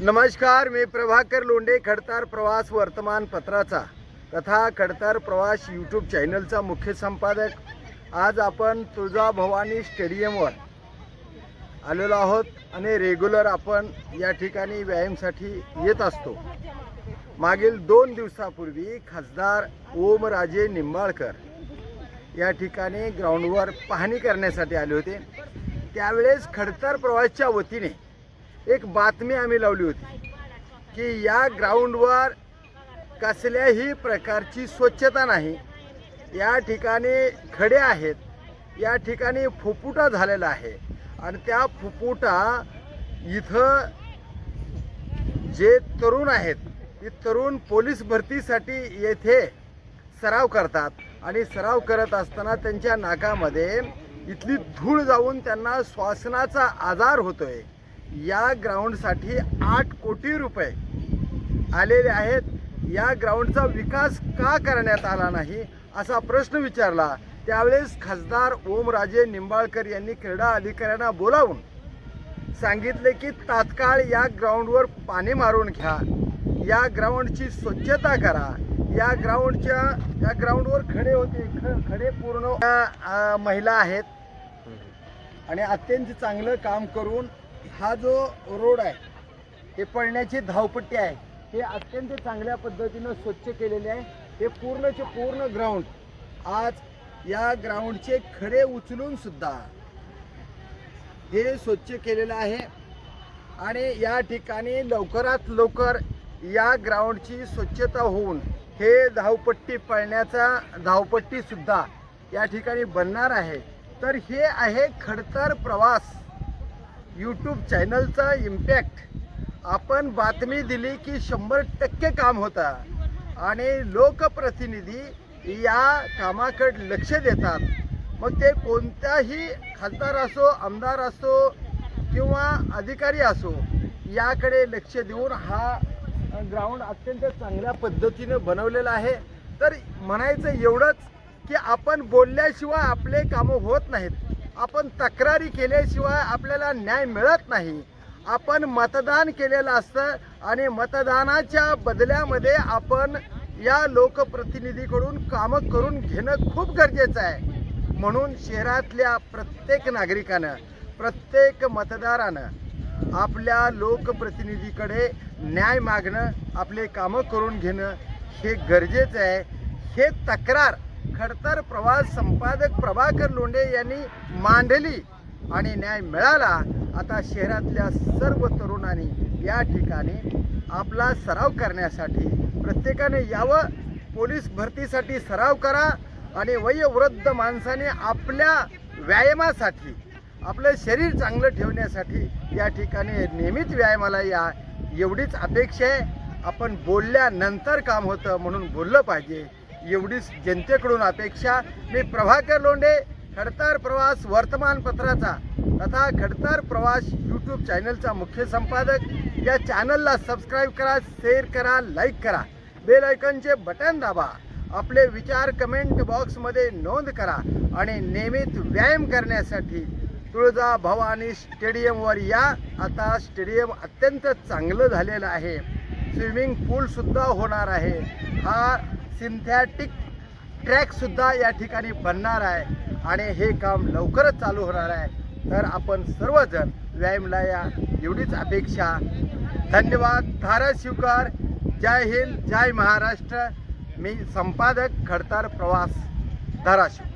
नमस्कार मी प्रभाकर लोंढे खडतार प्रवास वर्तमानपत्राचा तथा खडतार प्रवास यूट्यूब चॅनलचा मुख्य संपादक. आज आपण तुळजाभवानी स्टेडियमवर आलेलो आहोत आणि रेग्युलर आपण या ठिकाणी व्यायामसाठी येत असतो. मागील दोन दिवसापूर्वी खासदार ओमराजे निंबाळकर या ठिकाणी ग्राउंडवर पाहणी करण्यासाठी आले होते. त्यावेळेस खडतर प्रवासच्या वतीने एक बातमी आम्ही लावली होती की या ग्राउंडवर कसल्याही प्रकारची स्वच्छता नाही. या ठिकाणी खडे आहेत या ठिकाणी फुपुटा झालेला आहे. आणि त्या फुपुटा इथं जे तरुण आहेत ते तरुण पोलीस भरतीसाठी येथे सराव करतात. आणि सराव करत असताना त्यांच्या नाकामध्ये इथली धूळ जाऊन त्यांना श्वासनाचा आजार होतोय. या ग्राउंडसाठी आठ कोटी रुपये आलेले आहेत. या ग्राउंडचा विकास का करण्यात आला नाही असा प्रश्न विचारला. त्यावेळेस खासदार ओमराजे निंबाळकर यांनी क्रीडा अधिकाऱ्यांना बोलावून सांगितले की तात्काळ या ग्राउंडवर पाणी मारून घ्या. या ग्राउंडची स्वच्छता करा. या ग्राउंडच्या या ग्राउंडवर खडे होते ख- खडे पूर्ण महिला आहेत. आणि अत्यंत चांगलं काम करून हा जो रोड आहे हे पळण्याची धावपट्टी आहे हे अत्यंत चांगल्या पद्धतीनं स्वच्छ केलेले आहे. हे पूर्णचे पूर्ण ग्राउंड आज या ग्राउंडचे खडे उचलून सुद्धा हे स्वच्छ केलेलं आहे. आणि या ठिकाणी लवकरात लवकर या ग्राउंडची स्वच्छता होऊन हे धावपट्टी पळण्याचा धावपट्टीसुद्धा या ठिकाणी बनणार आहे. तर हे आहे खडतर प्रवास. यूट्यूब चॅनलचा इम्पॅक्ट आपण बातमी दिली की शंभर टक्के काम होतं. आणि लोकप्रतिनिधी या कामाकडे लक्ष देतात. मग ते कोणत्याही खासदार असो आमदार असो किंवा अधिकारी असो याकडे लक्ष देऊन हा ग्राउंड अत्यंत चांगल्या पद्धतीनं बनवलेला आहे. तर म्हणायचं एवढंच की आपण बोलल्याशिवाय आपले कामं होत नाहीत. आपण तक्रारी केल्याशिवाय आपल्याला न्याय मिळत नाही. आपण मतदान केलेलं असतं आणि मतदानाच्या बदल्यामध्ये आपण या लोकप्रतिनिधीकडून कामं करून घेणं खूप गरजेचं आहे. म्हणून शहरातल्या प्रत्येक नागरिकानं प्रत्येक मतदारानं आपल्या लोकप्रतिनिधीकडे न्याय मागणं आपले कामं करून घेणं हे गरजेचं आहे. हे तक्रार खडतर प्रवास संपादक प्रभाकर लोंढे यांनी मांडली आणि न्याय मिळाला. आता शहरातल्या सर्व तरुणांनी या ठिकाणी आपला सराव करण्यासाठी प्रत्येकाने यावं. पोलीस भरतीसाठी सराव करा आणि वयोवृद्ध माणसाने आपल्या व्यायामासाठी आपलं शरीर चांगलं ठेवण्यासाठी या ठिकाणी नियमित व्यायामाला या एवढीच अपेक्षा आहे. आपण बोलल्यानंतर काम होतं म्हणून बोललं पाहिजे. एवढीच जनतेकडून अपेक्षा. मी प्रभाकर लोंढे खडतार प्रवास वर्तमानपत्राचा तथा खडतार प्रवास यूट्यूब चॅनलचा मुख्य संपादक. या चॅनलला सबस्क्राईब करा शेअर करा लाईक करा. बेल आयकॉनचे बटन दाबा. आपले विचार कमेंट बॉक्समध्ये नोंद करा आणि नियमित व्यायाम करण्यासाठी तुळजा भवानी स्टेडियमवर या. आता स्टेडियम अत्यंत चांगलं झालेलं आहे. स्विमिंग पूलसुद्धा होणार आहे. हा सिंथॅटिक ट्रॅकसुद्धा या ठिकाणी बनणार आहे. आणि हे काम लवकरच चालू होणार आहे. तर आपण सर्वजण व्यायामला या. एवढीच अपेक्षा. धन्यवाद. धाराशिवकार जय हिंद. जय महाराष्ट्र. मी संपादक खडतार प्रवास धाराशिव.